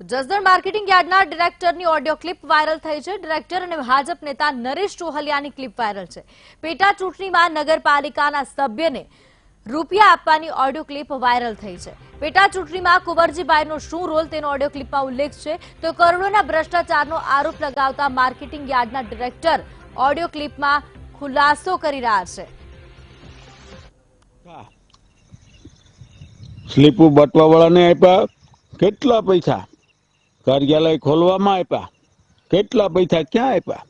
Jasdan marketing યાર્ડના ડિરેક્ટરની audio clip viral થઈ છે. ડિરેક્ટર અને ભાજપ નેતા નરેશ ચોહલિયાની ક્લિપ વાયરલ છે. પેટા ચૂંટણીમાં નગરપાલિકાના સભ્યને રૂપિયા આપવાની ઓડિયો ક્લિપ વાયરલ થઈ છે. પેટા ચૂંટણીમાં કુંવરજીભાઈનો શું રોલ તેનો ઓડિયો ક્લિપમાં ઉલ્લેખ છે. તો કરોડોના ભ્રષ્ટાચારનો આરોપ લગાવતા માર્કેટિંગ યાર્ડના ડિરેક્ટર ઓડિયો ક્લિપમાં ખુલાસો કરી રહ્યા છે. કેટલા પૈસા? કાર્યાલય ખોલવામાં આપ્યા. કેટલા પૈસા ક્યાં આપ્યા?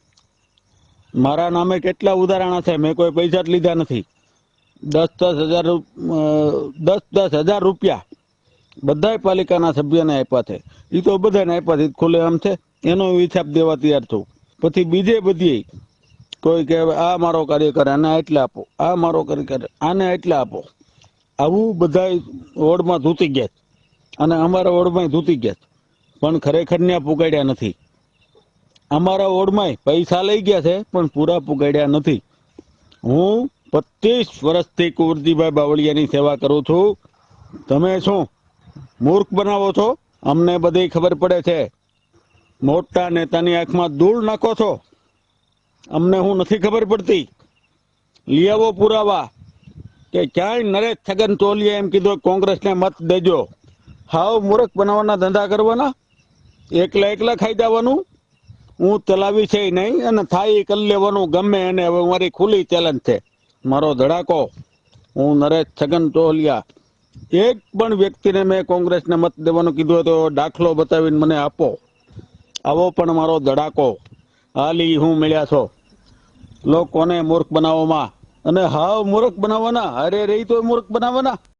મારા નામે કેટલા ઉદાહરણા છે? મેં કોઈ પૈસા જ લીધા નથી. દસ દસ હજાર દસ દસ હજાર રૂપિયા બધાય પાલિકાના સભ્યને આપ્યા છે. એ તો બધાને આપ્યા છે. ખુલ્લે આમ છે. એનો હિસાબ દેવા તૈયાર છું. પછી બીજે બધી કોઈ કે આ મારો કાર્યકર આને એટલે આપો, આ મારો કાર્યકર આને એટલે આપો. આવું બધા વોર્ડમાં ધૂતી ગયા અને અમારા વોર્ડમાં ધૂતી ગયા. પણ ખરેખર ત્યાં પુગાડ્યા નથી. અમારા વોર્ડમાં પૈસા લઈ ગયા છે, પણ પૂરા પુગાડ્યા નથી. હું પચીસ વર્ષથી કુંવરજીભાઈ બાવળિયાની સેવા કરું છું. તમે શું મૂર્ખ બનાવો છો? અમને બધી ખબર પડે છે. મોટા નેતાની આંખમાં ધૂળ નાખો છો. અમને હું નથી ખબર પડતી. લઈ આવો પુરાવા. કે ક્યાંય નરેશ છગન ચોલીએ એમ કીધું, કોંગ્રેસને મત દેજો. હાવ મૂર્ખ બનાવવાના ધંધા કરવાના. એકલા એકલા ખાઈ જવાનું? હું ચલાવી છે નહીં અને થાય એ કરી લેવાનું, ગમે એને. હવે મારી ખુલ્લી ચેલેન્જ છે. મારો ધડાકો. હું નરેશ છગન ચોહલિયા એક પણ વ્યક્તિને મેં કોંગ્રેસને મત દેવાનું કીધું તો દાખલો બતાવીને મને આપો. આવો પણ મારો ધડાકો. હાલી હું મળ્યા છો. લોકોને મૂર્ખ બનાવવામાં? અને હાવ મૂર્ખ બનાવવાના? અરે રહી તો મૂર્ખ બનાવવાના?